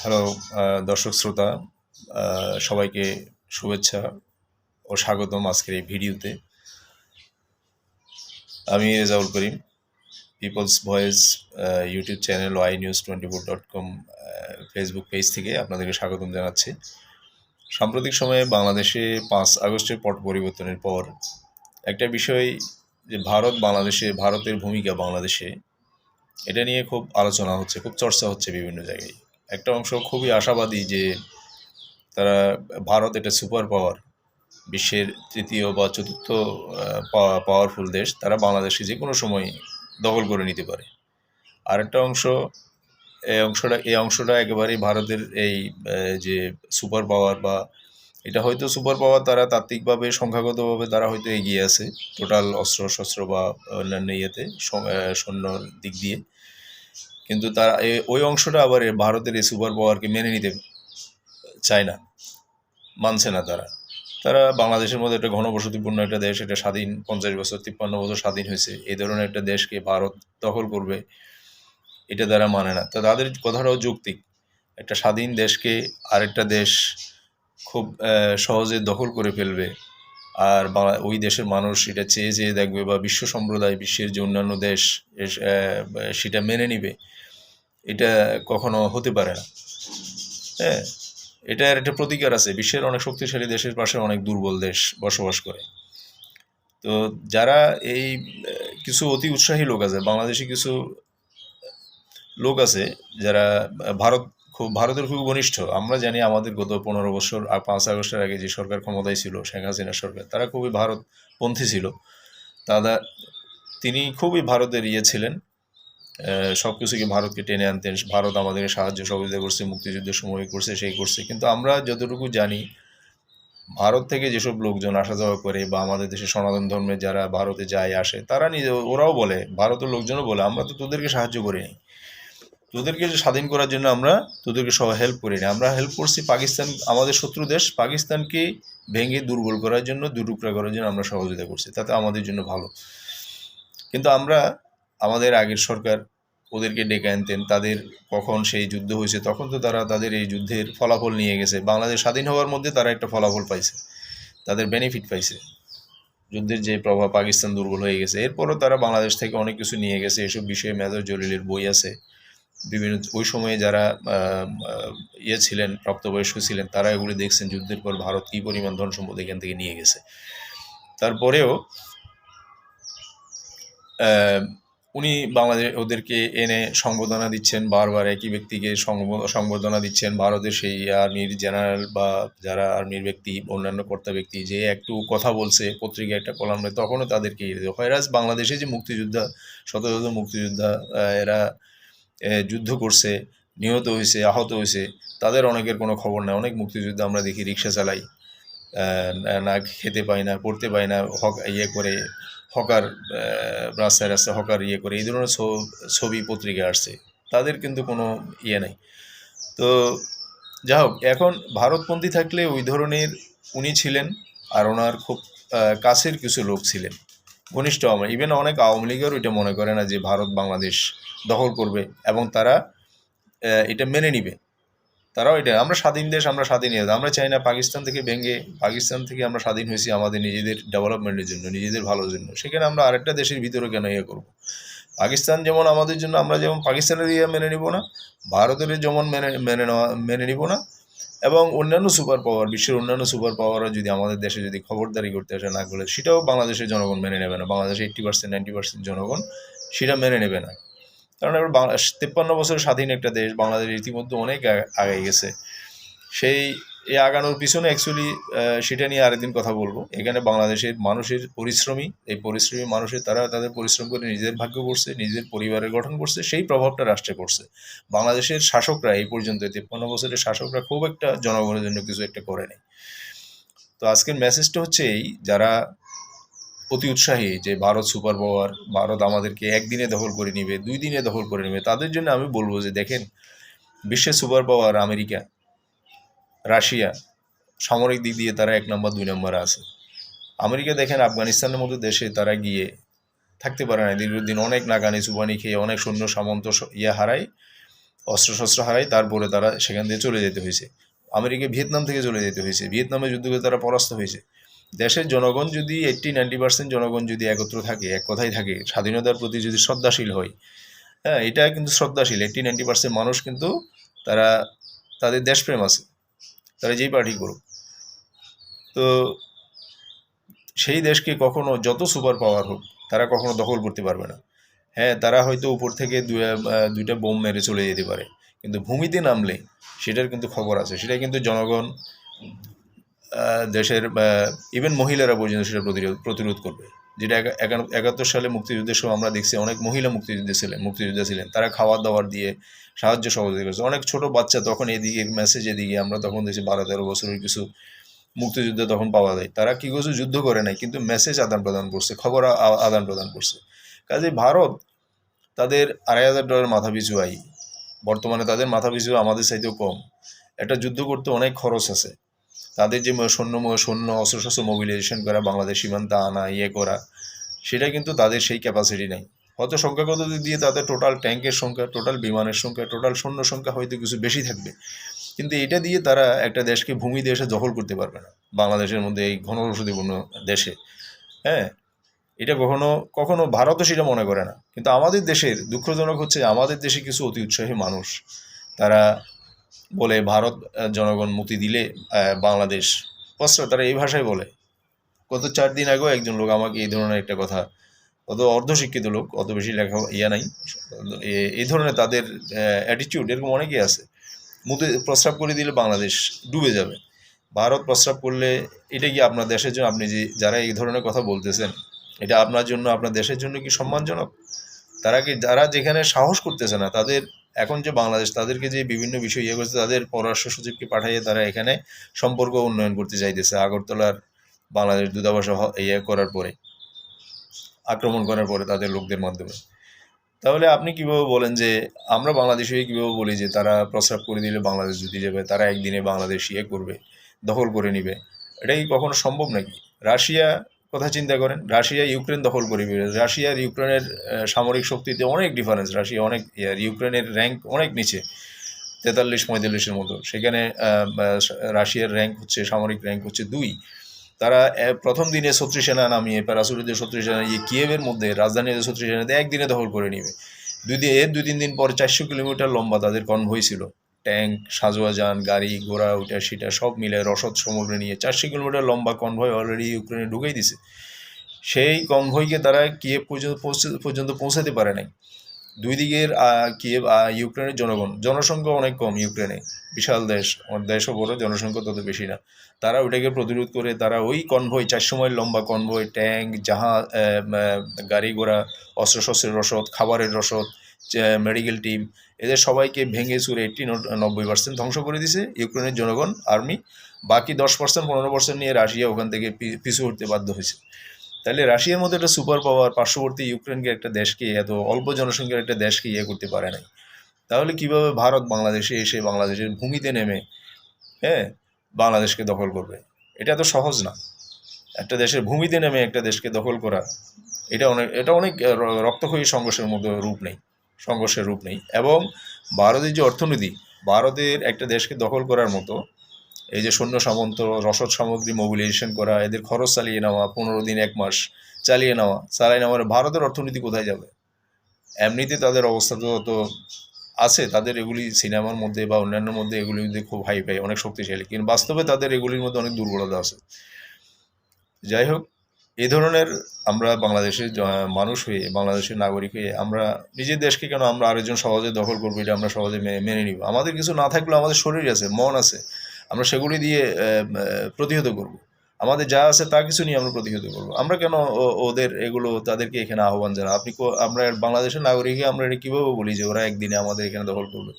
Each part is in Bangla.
হ্যালো দর্শক শ্রোতা সবাইকে শুভেচ্ছা ও স্বাগতম আজকের এই ভিডিওতে। আমি Rezaul Karim people's voice YouTube channel Y news twenty four dot com Facebook page থেকে আপনাদেরকে স্বাগতম জানাচ্ছি। সাম্প্রতিক সময়ে বাংলাদেশে পাঁচ আগস্টের পট পরিবর্তনের পর একটা বিষয় যে ভারত বাংলাদেশে, ভারতের ভূমিকা বাংলাদেশে, এটা নিয়ে খুব আলোচনা হচ্ছে, খুব চর্চা হচ্ছে বিভিন্ন জায়গায়। একটা অংশ খুবই আশাবাদী যে তারা ভারত এটা সুপার পাওয়ার, বিশ্বের তৃতীয় বা চতুর্থ পাওয়ারফুল দেশ, তারা বাংলাদেশে যে কোনো সময় দখল করে নিতে পারে। আরেকটা অংশ এই অংশটা এই অংশটা একেবারেই ভারতের এই যে সুপার পাওয়ার বা এটা হয়তো সুপার পাওয়ার তারা তাত্ত্বিকভাবে, সংখ্যাগতভাবে তারা হয়তো এগিয়ে আছে, টোটাল অস্ত্র শস্ত্র বা অন্যান্য ইয়েতে সৈন্যর দিক দিয়ে। কিন্তু তারা ওই অংশটা আবার ভারতের এই সুপার পাওয়ারকে মেনে নিতে চায় না। মানছে না তারা। তারা বাংলাদেশের মধ্যে একটা ঘনবসতিপূর্ণ একটা দেশ, এটা স্বাধীন, পঞ্চাশ বছর, তিপ্পান্ন বছর স্বাধীন হয়েছে। এই ধরনের একটা দেশকে ভারত দখল করবে, এটা তারা মানে না। তো তাদের কথাটাও যৌক্তিক। একটা স্বাধীন দেশকে আরেকটা দেশ খুব সহজে দখল করে ফেলবে। আর বাংলা- ওই দেশের মানুষ এটা চেয়ে চেয়ে দেখবে বা বিশ্ব সম্প্রদায়, বিশ্বের যে অন্যান্য দেশ সেটা মেনে নিবে, এটা কখনো হতে পারে না। হ্যাঁ এটার একটা প্রতিকার আছে। বিশ্বের অনেক শক্তিশালী দেশের পাশে অনেক দুর্বল দেশ বসবাস করে। তো যারা এই কিছু অতি উৎসাহী লোক আছে, বাংলাদেশি কিছু লোক আছে, যারা ভারত খুব, ভারতের খুব ঘনিষ্ঠ। আমরা জানি আমাদের গত পনেরো বছর আর পাঁচ আগস্টের আগে যে সরকার ক্ষমতায় ছিল, শেখ হাসিনা সরকার, তারা খুবই ভারতপন্থী ছিল। তারা, তিনি খুবই ভারতের ইয়ে ছিলেন। সব কিছুকে ভারতকে টেনে আনতেন। ভারত আমাদেরকে সাহায্য সহযোগিতা করছে, মুক্তিযুদ্ধের সময় করছে, সেই করছে। কিন্তু আমরা যতটুকু জানি, ভারত থেকে যেসব লোকজন আসা যাওয়া করে বা আমাদের দেশে সনাতন ধর্মের যারা ভারতে যায়, আসে, তারা নিজে, ওরাও বলে, ভারতের লোকজনও বলে, আমরা তো তোদেরকে সাহায্য করিনি। তোদেরকে যে স্বাধীন করার জন্য আমরা তোদেরকে সহ হেল্প করিনি আমরা হেল্প করছি পাকিস্তান, আমাদের শত্রু দেশ পাকিস্তানকে ভেঙে দুর্বল করার জন্য, দুটুকরা করার জন্য আমরা সহযোগিতা করছি। তাতে আমাদের জন্য ভালো। কিন্তু আমরা, আমাদের আগের সরকার ওদেরকে ডেকে আনতেন, তাদের কখন সেই যুদ্ধ হয়েছে, তখন তো তারা তাদের এই যুদ্ধের ফলাফল নিয়ে গেছে। বাংলাদেশ স্বাধীন হওয়ার মধ্যে তারা একটা ফলাফল পাইছে, তাদের বেনিফিট পাইছে। যুদ্ধের যে প্রভাব পাকিস্তান দুর্বল হয়ে গেছে, এরপরও তারা বাংলাদেশ থেকে অনেক কিছু নিয়ে গেছে। এসব বিষয়ে মেজর জলিলের বই আছে। বিভিন্ন ওই সময়ে যারা ইয়ে ছিলেন, প্রাপ্তবয়স্ক ছিলেন, তারা এগুলি দেখছেন যুদ্ধের পর ভারত কী পরিমাণ ধন সম্পদ এখান থেকে নিয়ে গেছে। তারপরেও উনি বাংলাদেশ, ওদেরকে এনে সংবর্ধনা দিচ্ছেন, বারবার একই ব্যক্তিকে সংব- সংবর্ধনা দিচ্ছেন, ভারতের সেই আর্মির জেনারেল বা যারা আর্মির ব্যক্তি, অন্যান্য কর্তা ব্যক্তি যে একটু কথা বলছে, পত্রিকায় একটা কলামে তখনও তাদেরকে হয়রাজ বাংলাদেশে যে মুক্তিযোদ্ধা, শত শত মুক্তিযোদ্ধা এরা যুদ্ধ করছে, নিহত হয়েছে, আহত হয়েছে, তাদের অনেকের কোনো খবর নেই। অনেক মুক্তিযুদ্ধ আমরা দেখি, রিক্সা চালাই না- খেতে পায় না, পড়তে পায় না, হক ইয়ে করে, হকার রাস্তায় রাস্তায় হকার ইয়ে করে, এই ধরনের ছবি পত্রিকা আসছে। তাদের কিন্তু কোনো ইয়ে নেই। তো যা হোক, এখন ভারতপন্থী থাকলে ওই ধরনের উনি ছিলেন আর ওনার খুব কাছের কিছু লোক ছিলেন। ঘনিষ্ঠ আমরা ইভেন অনেক আওয়ামী লীগেরও এটা মনে করে না যে ভারত বাংলাদেশ দখল করবে এবং তারা এটা মেনে নিবে। তারাও এটা, আমরা স্বাধীন দেশ, আমরা স্বাধীন আমরা চাই না পাকিস্তান থেকে ভেঙে, পাকিস্তান থেকে আমরা স্বাধীন হয়েছি আমাদের নিজেদের ডেভেলপমেন্টের জন্য, নিজেদের ভালোর জন্য। সেখানে আমরা আরেকটা দেশের ভিতরে কেন ইয়ে করব? পাকিস্তান যেমন আমাদের জন্য, আমরা যেমন পাকিস্তানের ইয়ে মেনে নিব না, ভারতের যেমন মেনে মেনে নেওয়া, মেনে নিব না এবং অন্যান্য সুপার পাওয়ার, বিশ্বের অন্যান্য সুপার পাওয়াররা যদি আমাদের দেশে যদি খবরদারি করতে আসে না করে, সেটাও বাংলাদেশের জনগণ মেনে নেবে না। বাংলাদেশে এইট্টি পার্সেন্ট নাইনটি পার্সেন্ট জনগণ সেটা মেনে নেবে না। কারণ এবার বাংলা তেপ্পান্ন বছর স্বাধীন একটা দেশ, বাংলাদেশ ইতিমধ্যে অনেক আগে- গেছে। সেই এই আগানোর পিছনে অ্যাকচুয়ালি সেটা নিয়ে আরেকদিন কথা বলব। এখানে বাংলাদেশের মানুষের পরিশ্রমী, এই পরিশ্রমী মানুষের তারা তাদের পরিশ্রম করে নিজের ভাগ্য করছে, নিজের পরিবারের গঠন করছে, সেই প্রভাবটা রাষ্ট্রে করছে বাংলাদেশের শাসকরা এই পর্যন্ত তেপ্পান্ন বছরের শাসকরা খুব একটা জনগণের জন্য কিছু একটা করেনি তো আজকের মেসেজটা হচ্ছে এই, যারা অতি উৎসাহী যে ভারত সুপার পাওয়ার ভারত আমাদেরকে একদিনে দখল করে নিবে, দুই দিনে দখল করে নেবে, তাদের জন্য আমি বলব যে দেখেন, বিশ্বের সুপার পাওয়ার আমেরিকা রাশিয়া, সামরিক দিক দিয়ে তারা এক নম্বর, দুই নম্বরে আছে। আমেরিকা দেখেন, আফগানিস্তানের মতো দেশে তারা গিয়ে থাকতে পারে না দীর্ঘদিন অনেক নাগানি চুবানি খেয়ে অনেক সৈন্য সামন্ত ইয়ে হারায়, অস্ত্রশস্ত্র হারায়, তারপরে তারা সেখান থেকে চলে যেতে হয়েছে। আমেরিকা ভিয়েতনাম থেকে চলে যেতে হয়েছে। ভিয়েতনামে যুদ্ধ করে তারা পরাস্ত হয়েছে। দেশের জনগণ যদি এইট্টি, নাইনটি পার্সেন্ট জনগণ যদি একত্র থাকে, এক কথাই থাকে, স্বাধীনতার প্রতি যদি শ্রদ্ধাশীল হয় হ্যাঁ এটা কিন্তু শ্রদ্ধাশীল। এইট্টি, নাইনটি পার্সেন্ট মানুষ কিন্তু তারা, তাদের দেশপ্রেম আছে। তারা যেই পার্টি করুক। তো সেই দেশকে কখনো যত সুপার পাওয়ার হোক, তারা কখনো দখল করতে পারবে না। হ্যাঁ তারা হয়তো উপর থেকে দুইটা বোম মেরে চলে যেতে পারে, কিন্তু ভূমিতে নামলে সেটার কিন্তু খবর আছে। সেটা কিন্তু জনগণ দেশের ইভেন মহিলারা পর্যন্ত সেটা প্রতিরোধ প্রতিরোধ করবে। যেটা একা- একাত্তর সালে মুক্তিযুদ্ধের সময় আমরা দেখছি অনেক মহিলা মুক্তিযুদ্ধে ছিলেন, মুক্তিযোদ্ধা ছিলেন। তারা খাবার দাওয়ার দিয়ে সাহায্য সহযোগিতা করেছে। অনেক ছোট বাচ্চা তখন এদিকে মেসেজ এদিকে আমরা তখন দেখছি বারো তেরো বছরের কিছু মুক্তিযুদ্ধ তখন পাওয়া যায়। তারা কি করছে? যুদ্ধ করে নাই, কিন্তু মেসেজ আদান প্রদান করছে, খবর আদান প্রদান করছে। কাজে ভারত তাদের আড়াই হাজার ডলার মাথা পিছু আই বর্তমানে তাদের মাথা পিছু আমাদের চাইতেও কম। একটা যুদ্ধ করতে অনেক খরচ আছে। তাদের যে সৈন্য সৈন্য অস্ত্রশস্ত্র মোবিলাইজেশন করা, বাংলাদেশ সীমান্তে আনা ইয়ে করা, সেটা কিন্তু তাদের সেই ক্যাপাসিটি নেই। হয়তো সংখ্যাগত দিক দিয়ে তাদের টোটাল ট্যাঙ্কের সংখ্যা টোটাল বিমানের সংখ্যা টোটাল সৈন্য সংখ্যা হয়তো কিছু বেশি থাকবে। কিন্তু এটা দিয়ে তারা একটা দেশকে ভূমি দেশে দখল করতে পারবে না, বাংলাদেশের মধ্যে এই ঘনবসতিপূর্ণ দেশে। হ্যাঁ এটা কখনো কখনো ভারতও সেটা মনে করে না। কিন্তু আমাদের দেশের, দুঃখজনক হচ্ছে আমাদের দেশে কিছু অতি উৎসাহী মানুষ, তারা বলে ভারত জনগণ মুক্তি দিলে বাংলাদেশ। প্রশ্রয় তারা এই ভাষায় বলে, গত চার দিন আগেও একজন লোক আমাকে এই ধরনের একটা কথা, অত অর্ধশিক্ষিত লোক, অত বেশি লেখা ইয়া নাই এই ধরনের তাদের অ্যাটিটিউড এরকম অনেকেই আছে। মুতে প্রস্রাব করে দিলে বাংলাদেশ ডুবে যাবে। ভারত প্রস্রাব করলে এটা কি আপনার দেশের জন্য, আপনি যে, যারা এই ধরনের কথা বলতেছেন, এটা আপনার জন্য, আপনার দেশের জন্য কি সম্মানজনক? তারা কি, যারা যেখানে সাহস করতেছে না, তাদের এখন যে বাংলাদেশ, তাদেরকে যে বিভিন্ন বিষয় ইয়ে করছে, তাদের পররাষ্ট্র সচিবকে পাঠিয়ে তারা এখানে সম্পর্ক উন্নয়ন করতে চাইতেছে, আগরতলার বাংলাদেশ দূতাবাস ইয়ে করার পরে, আক্রমণ করার পরে তাদের লোকদের মাধ্যমে। তাহলে আপনি কীভাবে বলেন যে, আমরা বাংলাদেশি হয়ে কীভাবে বলি যে, তারা প্রস্রাব করে দিলে বাংলাদেশ জিতে যাবে, তারা একদিনে বাংলাদেশ ইয়ে করবে, দখল করে নিবে? এটা কি কখনো সম্ভব নাকি? রাশিয়া কথা চিন্তা করেন, রাশিয়া, ইউক্রেন দখল করিবে রাশিয়া আর ইউক্রেনের সামরিক শক্তিতে অনেক ডিফারেন্স রাশিয়া অনেক ইয়ার ইউক্রেনের র্যাঙ্ক অনেক নিচে, তেতাল্লিশ, পঁয়তাল্লিশের মতো। সেখানে রাশিয়ার র্যাঙ্ক হচ্ছে, সামরিক র্যাঙ্ক হচ্ছে দুই। তারা প্রথম দিনে শত্রু সেনা নামিয়ে প্যারাসুটিতে শত্রু সেনা ইয়ে কিয়েভের মধ্যে রাজধানীতে শত্রু সেনাতে একদিনে দখল করে নিবে। দুই দিন এর দুই, তিন দিন পর চারশো কিলোমিটার লম্বা তাদের কনভয় ছিল। ট্যাঙ্ক সাজোয়াজান গাড়ি, ঘোড়া ওইটা সেটা সব মিলে রসদ সমগ্র নিয়ে চারশো কিলোমিটার লম্বা কনভয় অলরেডি ইউক্রেনে ঢুকেই দিছে। সেই কনভয়কে তারা কিয়েভ পর্যন্ত পর্যন্ত পৌঁছাতে পারে নাই। দুই দিকের কিয়েভ ইউক্রেনের জনগণ, জনসংখ্যা অনেক কম ইউক্রেনে বিশাল দেশ দেশও বড়, জনসংখ্যা তত বেশি না। তারা ওইটাকে প্রতিরোধ করে তারা ওই কনভয় চারশো মাইল লম্বা কনভয় ট্যাঙ্ক, জাহাজ গাড়ি, ঘোড়া, অস্ত্রশস্ত্রের রসদ, খাবারের রসদ মেডিকেল টিম এদের সবাইকে ভেঙে চুরে এইটি নব্বই পার্সেন্ট ধ্বংস করে দিছে ইউক্রেনের জনগণ আর্মি বাকি দশ পার্সেন্ট পনেরো পার্সেন্ট নিয়ে রাশিয়া ওখান থেকে পিছু উঠতে বাধ্য হয়েছে। তাহলে রাশিয়ার মতো একটা সুপার পাওয়ার পার্শ্ববর্তী ইউক্রেনকে একটা দেশকে, এত অল্প জনসংখ্যার একটা দেশকে ইয়ে করতে পারে নাই। তাহলে কীভাবে ভারত বাংলাদেশে এসে বাংলাদেশের ভূমিতে নেমে হ্যাঁ বাংলাদেশকে দখল করবে? এটা তো সহজ না। একটা দেশের ভূমিতে নেমে একটা দেশকে দখল করা, এটা অনেক এটা অনেক রক্তক্ষয়ী সংঘর্ষের মতো রূপ নেই। সংঘর্ষের রূপ নেই। এবং ভারতের যে অর্থনীতি, ভারতের একটা দেশকে দখল করার মতো, এই যে সৈন্য সামন্ত, রসদ সামগ্রী মোবিলাইজেশন করা, এদের খরচ চালিয়ে নেওয়া, পনেরো দিন, এক মাস চালিয়ে নেওয়া, চালিয়ে নেওয়ার ভারতের অর্থনীতি কোথায় যাবে? এমনিতে তাদের অবস্থা তো তো আছে, তাদের এগুলি সিনেমার মধ্যে বা অন্যান্য মধ্যে এগুলির মধ্যে খুব হাই পাই অনেক শক্তিশালী। কিন্তু বাস্তবে তাদের এগুলির মধ্যে অনেক দুর্বলতা আছে। যাই হোক এই ধরনের আমরা বাংলাদেশের মানুষ হয়ে, বাংলাদেশের নাগরিক হয়ে আমরা নিজের দেশকে কেন আমরা আরেকজন সহজে দখল করব এটা আমরা সহজে মেনে নিব? আমাদের কিছু না থাকলেও আমাদের শরীর আছে, মন আছে, আমরা সেগুলি দিয়ে প্রতিহত করব। আমাদের যা আছে তা কিছু নিয়ে আমরা প্রতিহত করব। আমরা কেন ওদের এগুলো তাদেরকে এখানে আহ্বান জানা আপনি আমরা বাংলাদেশের নাগরিক হয়ে আমরা এটা কীভাবে বলি যে ওরা একদিনে আমাদের এখানে দখল করবে?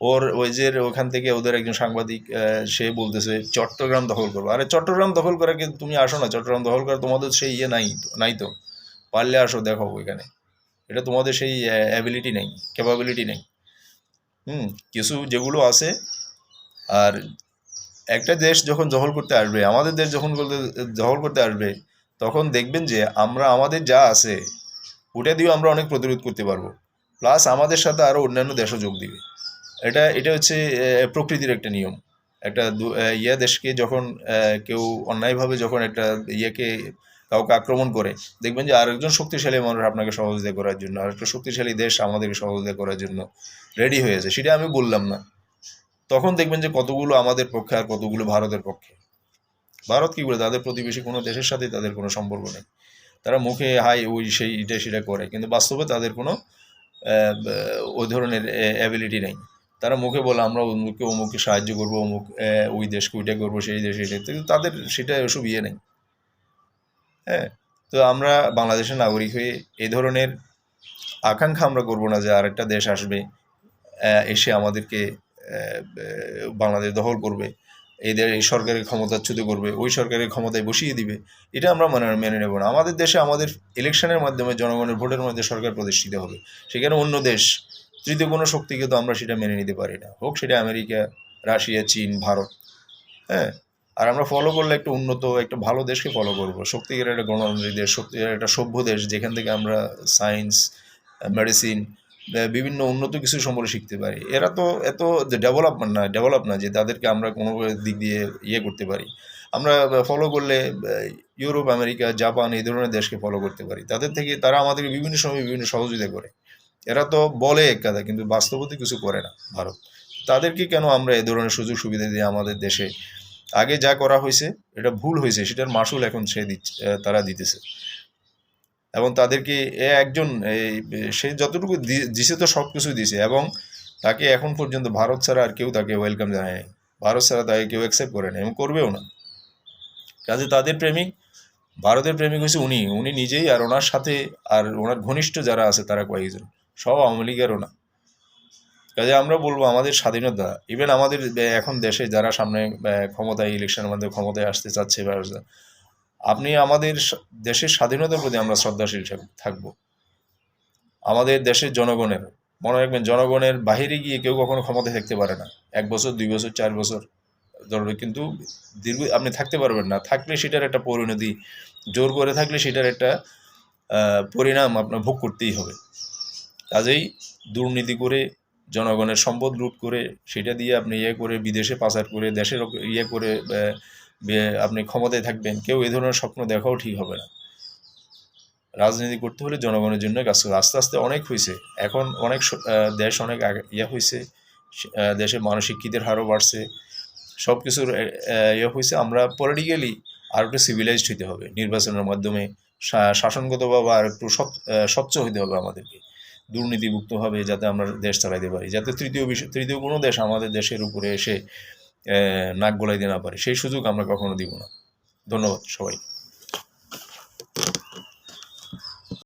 ওর ওই যে ওখান থেকে ওদের একজন সাংবাদিক সে বলতেছে, চট্টগ্রাম দখল করব। আরে, চট্টগ্রাম দখল করা কিন্তু তুমি আসো না। চট্টগ্রাম দখল করা তোমাদের সেই ইয়ে নাই নাই তো। পারলে আসো, দেখো ওইখানে। এটা তোমাদের সেই অ্যাবিলিটি নেই ক্যাপাবিলিটি নেই। হুম, কিছু যেগুলো আছে। আর একটা দেশ যখন দখল করতে আসবে, আমাদের দেশ যখন করতে, দখল করতে আসবে, তখন দেখবেন যে আমরা, আমাদের যা আছে, ওটা দিয়েও আমরা অনেক প্রতিরোধ করতে পারব। প্লাস আমাদের সাথে আরও অন্যান্য দেশও যোগ দিবে। এটা এটা হচ্ছে প্রকৃতির একটা নিয়ম। একটা ইয়া দেশকে যখন কেউ অন্যায়ভাবে যখন একটা ইয়েকে কাউকে আক্রমণ করে, দেখবেন যে আরেকজন শক্তিশালী মানুষ আপনাকে সহযোগিতা করার জন্য, আরেকটা শক্তিশালী দেশ আমাদেরকে সহযোগিতা করার জন্য রেডি হয়েছে সেটা আমি বললাম না। তখন দেখবেন যে কতগুলো আমাদের পক্ষে আর কতগুলো ভারতের পক্ষে। ভারত কী করে? তাদের প্রতিবেশী কোনো দেশের সাথে তাদের কোনো সম্পর্ক নেই। তারা মুখে, হাই, ওই সেই, এটা, সেটা করে। কিন্তু বাস্তবে তাদের কোনো ওই ধরনের অ্যাবিলিটি নেই। তারা মুখে বলে, আমরা অমুককে অমুককে সাহায্য করব, অমুক ওই দেশকে ওইটা করব, সেই দেশে এটা কিন্তু তাদের সেটা ওসব ইয়ে নেই। হ্যাঁ? তো আমরা বাংলাদেশের নাগরিক হয়ে এই ধরনের আকাঙ্ক্ষা আমরা করব না যে আরেকটা দেশ আসবে এসে আমাদেরকে বাংলাদেশ দখল করবে এদের এই সরকারের ক্ষমতাচ্যুত করবে, ওই সরকারের ক্ষমতায় বসিয়ে দিবে। এটা আমরা মানে মেনে নেব না। আমাদের দেশে আমাদের ইলেকশনের মাধ্যমে, জনগণের ভোটের মধ্যে সরকার প্রতিষ্ঠিত হবে। সেখানে অন্য দেশ তৃতীয় কোনো শক্তিকে তো আমরা সেটা মেনে নিতে পারি না। হোক, সেটা আমেরিকা, রাশিয়া, চীন, ভারত হ্যাঁ? আর আমরা ফলো করলে একটা উন্নত, একটা ভালো দেশকে ফলো করব। শক্তির একটা গণতান্ত্রিক দেশ শক্তির একটা সভ্য দেশ, যেখান থেকে আমরা সায়েন্স মেডিসিন বিভিন্ন উন্নত কিছু সম্পর্কে শিখতে পারি। এরা তো এত ডেভেলপমেন্ট না ডেভেলপ না যে তাদেরকে আমরা কোনো দিক দিয়ে ইয়ে করতে পারি। আমরা ফলো করলে ইউরোপ, আমেরিকা, জাপান এই ধরনের দেশকে ফলো করতে পারি। তাদের থেকে তারা আমাদেরকে বিভিন্ন সময় বিভিন্ন সহযোগিতা করে। এরা তো বলে এক কথা, কিন্তু বাস্তবতে কিছু করে না ভারত। তাদেরকে কেন আমরা এ ধরনের সুযোগ সুবিধা দিয়ে আমাদের দেশে? আগে যা করা হয়েছে, এটা ভুল হয়েছে, সেটার মাসুল এখন সে দিচ্ছে তারা দিতেছে। এবং তাদেরকে এ একজন এই সে যতটুকু দিছে তো সব কিছু দিছে, এবং তাকে এখন পর্যন্ত ভারত ছাড়া আর কেউ তাকে ওয়েলকাম জানায়নি। ভারত ছাড়া তাকে কেউ অ্যাকসেপ্ট করে না এবং করবেও না। কাজে তাদের প্রেমিক, ভারতের প্রেমিক হচ্ছে উনি। উনি নিজেই আর ওনার সাথে, আর ওনার ঘনিষ্ঠ যারা আছে, তারা কয়েকজন। সব আওয়ামী লীগেরও না। কাজে আমরা বলব আমাদের স্বাধীনতা ইভেন আমাদের এখন দেশে যারা সামনে ক্ষমতায় ইলেকশনের মধ্যে ক্ষমতায় আসতে চাচ্ছে আপনি আমাদের দেশের স্বাধীনতার প্রতি আমরা শ্রদ্ধাশীল থাক- থাকব। আমাদের দেশের জনগণের, মনে রাখবেন জনগণের বাহিরে গিয়ে কেউ কখনো ক্ষমতায় থাকতে পারে না। এক বছর, দুই বছর, চার বছর ধরবে, কিন্তু দীর্ঘ, আপনি থাকতে পারবেন না। থাকলে সেটার একটা পরিণতি, জোর করে থাকলে সেটার একটা পরিণাম আপনার ভোগ করতেই হবে। কাজেই দুর্নীতি করে জনগণের সম্পদ লুট করে সেটা দিয়ে আপনি ইয়ে করে বিদেশে পাচার করে দেশের ইয়ে করে আপনি ক্ষমতায় থাকবেন, কেউ এ ধরনের স্বপ্ন দেখাও ঠিক হবে না। রাজনীতি করতে হলে জনগণের জন্য কাজ হবে। আস্তে আস্তে অনেক হয়েছে। এখন অনেক দেশ অনেক ইয়ে হয়েছে। দেশে মানুষ শিক্ষিতের হারও বাড়ছে। সব কিছুর ইয়ে হয়েছে। আমরা পলিটিক্যালি আর একটু সিভিলাইজড হইতে হবে। নির্বাচনের মাধ্যমে শাসনগতভাবে আর একটু স্বচ্ছ হইতে হবে আমাদেরকে। দুর্নীতিমুক্ত হবে যাতে আমরা দেশ চালাইতে পারি, যাতে তৃতীয় বিশ্ব, তৃতীয় কোনো দেশ আমাদের দেশের উপরে এসে নাক গলাইতে না পারে, সেই সুযোগ আমরা কখনো দিব না। ধন্যবাদ সবাই